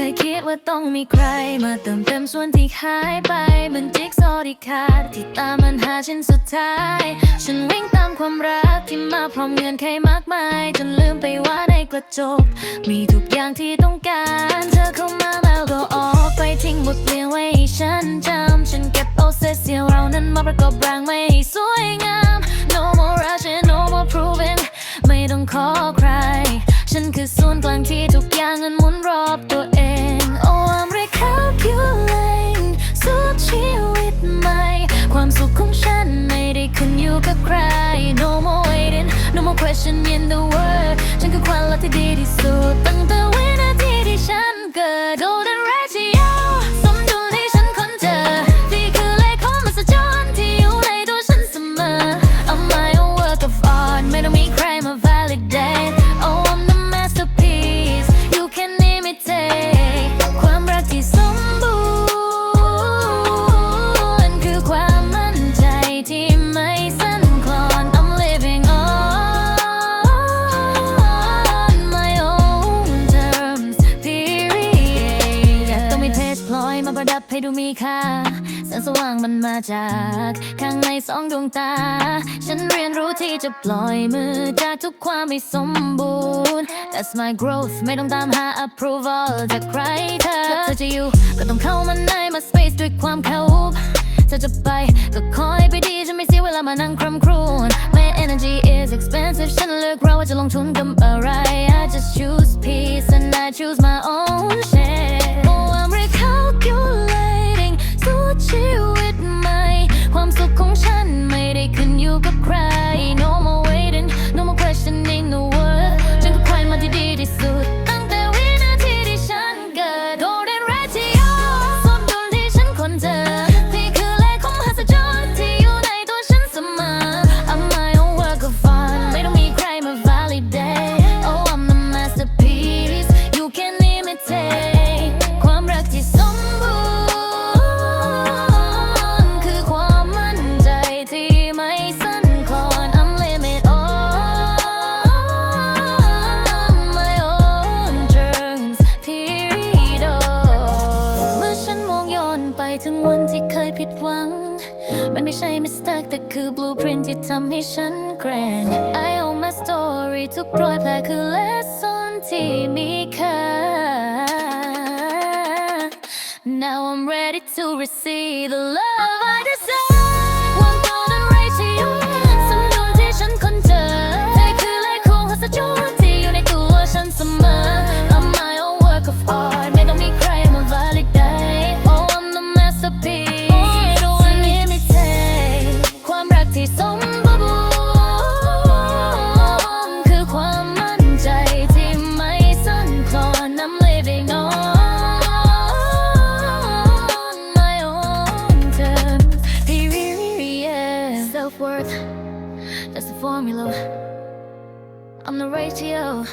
คยคิดว่าต้องมีใคร มาเติมเต็มส่วนที่หายไปเหมือนจิ๊กซอว์ที่ขาดที่ตามมันหาชิ้นสุดท้าย ฉันวิ่งตามความรักที่มาพร้อมเงื่อนไขมากมาย จนลืมไปว่าในกระจก มีทุกอย่างที่ต้องการ เธอเข้ามาแล้วก็ออกไปทิ้งบทเรียนไว้ให้ฉันจำฉันเก็บเอาเศษเสี้ยวเรานั้นมาประกอบร่างไม่ให้สวยงาม No more rushing no more proving ไม่ต้องขอใคร ฉันคือศูนย์กลางที่ทุกอย่าง question in the world ฉันคือควา ดูมีค่าแสงสว่างมันมาจาก ข้างในสองดวงตา ฉันเรียนรู้ที่จะปล่อยมือจากทุกความไม่สมบูรณ์ That's my growth ไม่ต้องตามหา approval จากใครเธอเธอจะอยู่ ก็ต้องเข้ามาในมา space ด้วยความเคารพเธอจะไปก็คอยไปดีฉันไม่เสียเวลามานั่งคร่ำครวญ My energy is expensive ฉันเลือกเราว่าจะลงทุนกับอะไร I just choose peace and I choose my own ถึงวันที่เคยผิดหวัง มันไม่ใช่ mistake แต่คือ blueprint ที่ทำให้ฉันแกร่ง I own my story ทุกรอยแผลคือ lesson ที่มีค่า Now I'm ready to receive the love I deserve on my own terms. Self worth that's the formula. I'm the ratio